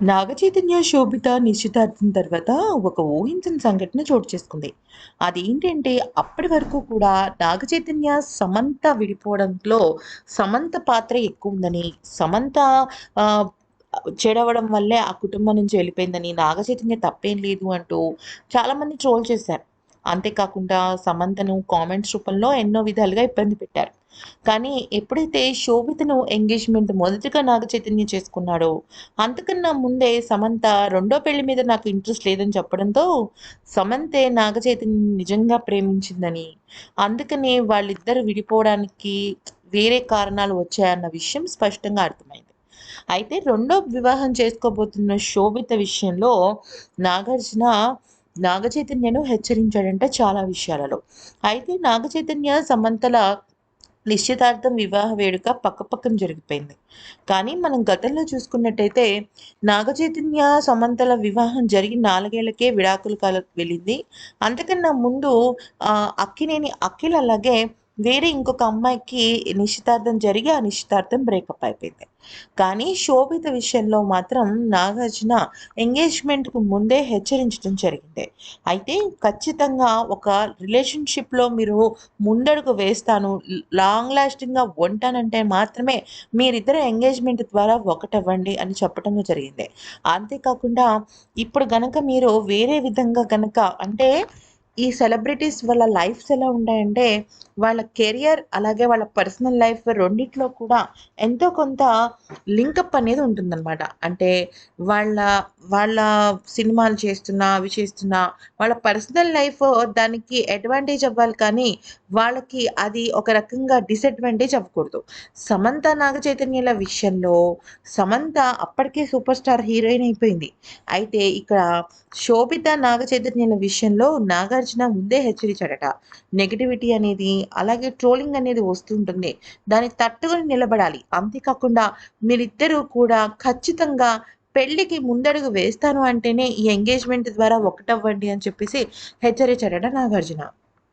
నాగచైతన్య శోభిత నిశ్చితార్థం తర్వాత ఒక ఊహించని సంఘటన చోటు చేసుకుంది. అదేంటంటే అప్పటి వరకు కూడా నాగచైతన్య సమంత విడిపోవడంలో సమంత పాత్ర ఎక్కువ ఉందని సమంత చెడవడం వల్లే ఆ కుటుంబం నుంచి వెళ్ళిపోయిందని నాగచైతన్య తప్పేం లేదు అంటూ చాలామంది ట్రోల్ చేశారు. అంతేకాకుండా సమంతను కామెంట్స్ రూపంలో ఎన్నో విధాలుగా ఇబ్బంది పెట్టారు. కానీ ఎప్పుడైతే శోభితను ఎంగేజ్మెంట్ మొదటిగా నాగ చైతన్య చేసుకున్నాడో అంతకన్నా ముందే సమంత రెండో పెళ్ళి మీద నాకు ఇంట్రెస్ట్ లేదని చెప్పడంతో సమంతే నాగ చైతన్య నిజంగా ప్రేమించిందని అందుకనే వాళ్ళిద్దరు విడిపోవడానికి వేరే కారణాలు వచ్చాయన్న విషయం స్పష్టంగా అర్థమైంది. అయితే రెండో వివాహం చేసుకోబోతున్న శోభిత విషయంలో నాగార్జున నాగచైతన్యను హెచ్చరించాడంట చాలా విషయాలలో. అయితే నాగచైతన్య సమంతల నిశ్చితార్థం వివాహ వేడుక పక్కపక్కన జరిగిపోయింది. కానీ మనం గతంలో చూసుకున్నట్టయితే నాగచైతన్య సమంతల వివాహం జరిగి నాలుగేళ్ళకే విడాకుల కాలకు వెళ్ళింది. అంతకన్నా ముందు అక్కినేని అఖిల్ అలాగే వేరే ఇంకొక అమ్మాయికి నిశ్చితార్థం జరిగి ఆ నిశ్చితార్థం బ్రేకప్ అయిపోయింది. కానీ శోభిత విషయంలో మాత్రం నాగార్జున ఎంగేజ్మెంట్కు ముందే హెచ్చరించడం జరిగింది. అయితే ఖచ్చితంగా ఒక రిలేషన్షిప్లో మీరు ముందడుగు వేస్తాను లాంగ్ లాస్టింగ్గా ఉంటానంటే మాత్రమే మీరిద్దరు ఎంగేజ్మెంట్ ద్వారా ఒకటవ్వండి అని చెప్పడం జరిగింది. అంతేకాకుండా ఇప్పుడు గనక మీరు వేరే విధంగా గనక అంటే ఈ సెలబ్రిటీస్ వాళ్ళ లైఫ్స్ ఎలా ఉంటాయంటే వాళ్ళ కెరియర్ అలాగే వాళ్ళ పర్సనల్ లైఫ్ రెండిట్లో కూడా ఎంతో కొంత లింకప్ అనేది ఉంటుందన్నమాట. అంటే వాళ్ళ వాళ్ళ సినిమాలు చేస్తున్నా అవి చేస్తున్నా వాళ్ళ పర్సనల్ లైఫ్ దానికి అడ్వాంటేజ్ అవ్వాలి కానీ వాళ్ళకి అది ఒక రకంగా డిసడ్వాంటేజ్ అవ్వకూడదు. సమంత నాగ చైతన్యుల విషయంలో సమంత అప్పటికే సూపర్ స్టార్ హీరోయిన్ అయిపోయింది. అయితే ఇక్కడ శోభిత నాగ చైతన్యుల విషయంలో నాగార్జున ముందే హెచ్చరించాడట. నెగిటివిటీ అనేది అలాగే ట్రోలింగ్ అనేది వస్తుంటుంది. దాన్ని తట్టుకొని నిలబడాలి. అంతేకాకుండా మీరిద్దరూ కూడా ఖచ్చితంగా పెళ్ళికి ముందడుగు వేస్తాను అంటేనే ఈ ఎంగేజ్మెంట్ ద్వారా ఒకటవ్వండి అని చెప్పేసి హెచ్చరించాడట నాగార్జున.